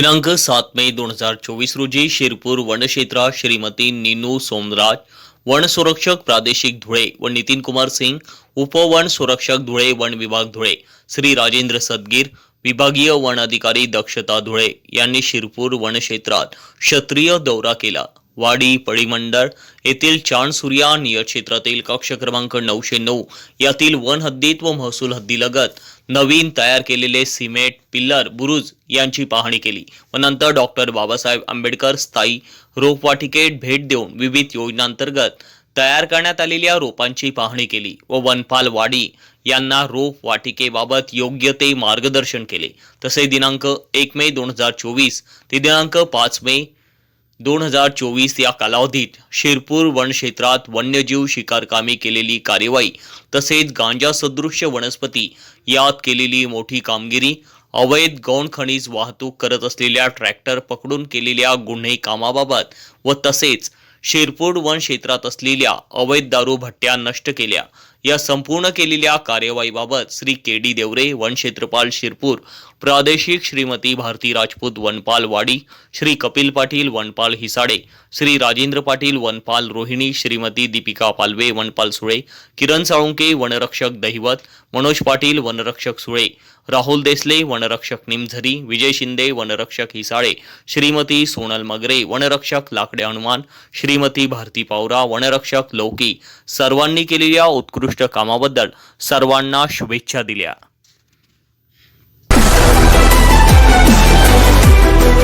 दिनांक सात मे दोन हजार चोवीस रोजी शिरपूर वनक्षेत्रात श्रीमती नीनू सोमराज वन संरक्षक प्रादेशिक धुळे व नितीन कुमार सिंग उपवन संरक्षक धुळे वन विभाग धुळे श्री राजेंद्र सदगीर विभागीय वन अधिकारी दक्षता धुळे यांनी शिरपूर वनक्षेत्रात क्षत्रिय दौरा केला. वाडी पळीमंडळ येथील चांदसूर्या नियत क्षेत्रातील कक्ष क्रमांक नऊशे नऊ. यातील वन हद्दीत व महसूल हद्दीलगत नवीन तयार केलेले सिमेंट पिल्लर बुरुज यांची पाहणी केली. व नंतर डॉक्टर बाबासाहेब आंबेडकर स्थायी रोपवाटिकेत भेट देऊन विविध योजनांतर्गत तयार करण्यात आलेल्या रोपांची पाहणी केली व वनपाल वाडी यांना रोप वाटिकेबाबत योग्य ते मार्गदर्शन केले. तसे दिनांक एक मे दोन हजार चोवीस ते दिनांक पाच मे दोन हजार चोवीस या कालावधीत शिरपूर वन क्षेत्रात वन्यजीव शिकारकामी केलेली कार्यवाही तसेच गांजा सदृश्य वनस्पती यात केलेली मोठी कामगिरी अवैध गौण खनिज वाहतूक करत असलेल्या ट्रॅक्टर पकडून केलेल्या गुन्हे कामाबाबत व तसेच शिरपूर वन क्षेत्रात असलेल्या अवैध दारू भट्ट्या नष्ट केल्या. या संपूर्ण केलेल्या कार्यवाहीबाबत श्री के डी देवरे वन क्षेत्रपाल शिरपूर प्रादेशिक श्रीमती भारती राजपूत वनपाल वाडी श्री कपिल पाटील वनपाल हिसाडे श्री राजेंद्र पाटील वनपाल रोहिणी श्रीमती दीपिका पालवे वनपाल सुळे किरण साळुंके वनरक्षक दहिवत मनोज पाटील वनरक्षक सुळे राहुल देसले वनरक्षक निमझरी विजय शिंदे वनरक्षक हिसाळे श्रीमती सोनल मगरे वनरक्षक लाकडे हनुमान श्रीमती भारती पावरा वनरक्षक लौकी सर्वांनी केलेल्या उत्कृष्ट उत्कृष्ट कामाबद्दल सर्वांना शुभेच्छा दिल्या.